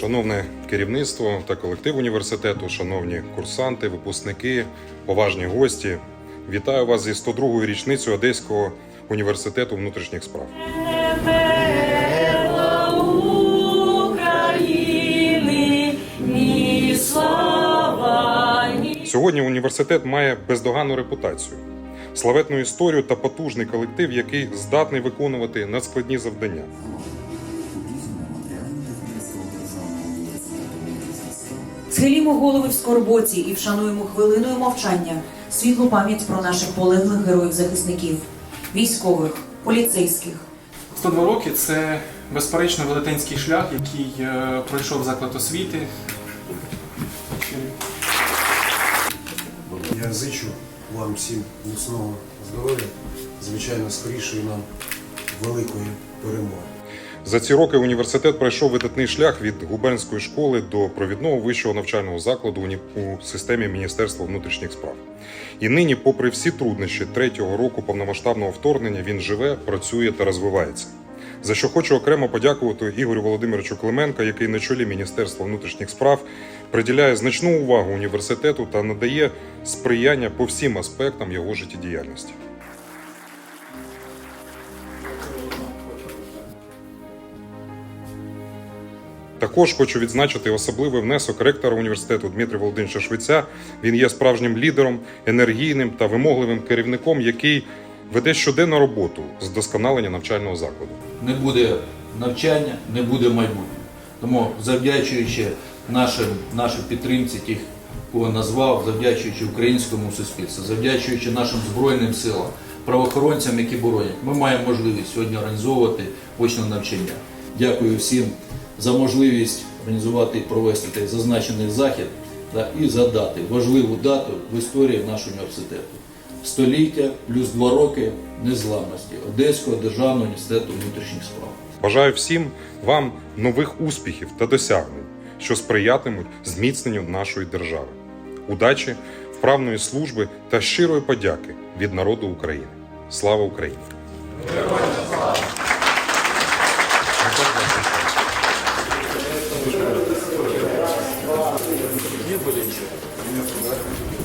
Шановне керівництво та колектив університету, шановні курсанти, випускники, поважні гості, вітаю вас зі 102-ю річницею Одеського університету внутрішніх справ. Сьогодні університет має бездоганну репутацію, славетну історію та потужний колектив, який здатний виконувати надскладні завдання. Схилімо голови в скорботі і вшануємо хвилиною мовчання світлу пам'ять про наших полеглих героїв-захисників, військових, поліцейських, 102 роки це безперечно велетенський шлях, який е, пройшов заклад освіти. Я зичу вам всім міцного здоров'я, звичайно, скорішої нам великої перемоги. За ці роки університет пройшов видатний шлях від губернської школи до провідного вищого навчального закладу у системі Міністерства внутрішніх справ. І нині, попри всі труднощі третього року повномасштабного вторгнення, він живе, працює та розвивається. За що хочу окремо подякувати Ігорю Володимировичу Клименка, який на чолі Міністерства внутрішніх справ приділяє значну увагу університету та надає сприяння по всім аспектам його життєдіяльності. Також хочу відзначити особливий внесок ректора університету Дмитрія Володимировича Швеця. Він є справжнім лідером, енергійним та вимогливим керівником, який веде щоденну роботу з вдосконалення навчального закладу. не буде навчання, не буде майбутнього. Тому завдячуючи нашим, нашій підтримці, тих, кого назвав, завдячуючи українському суспільству, завдячуючи нашим збройним силам, правоохоронцям, які боронять, ми маємо можливість сьогодні організовувати очне навчання. Дякую всім за можливість організувати і провести цей зазначений захід та і задати важливу дату в історії нашого університету. Століття плюс два роки незламності Одеського державного університету внутрішніх справ. Бажаю всім вам нових успіхів та досягнень, що сприятимуть зміцненню нашої держави, удачі, вправної служби та щирої подяки від народу України. Слава Україні! Дякую.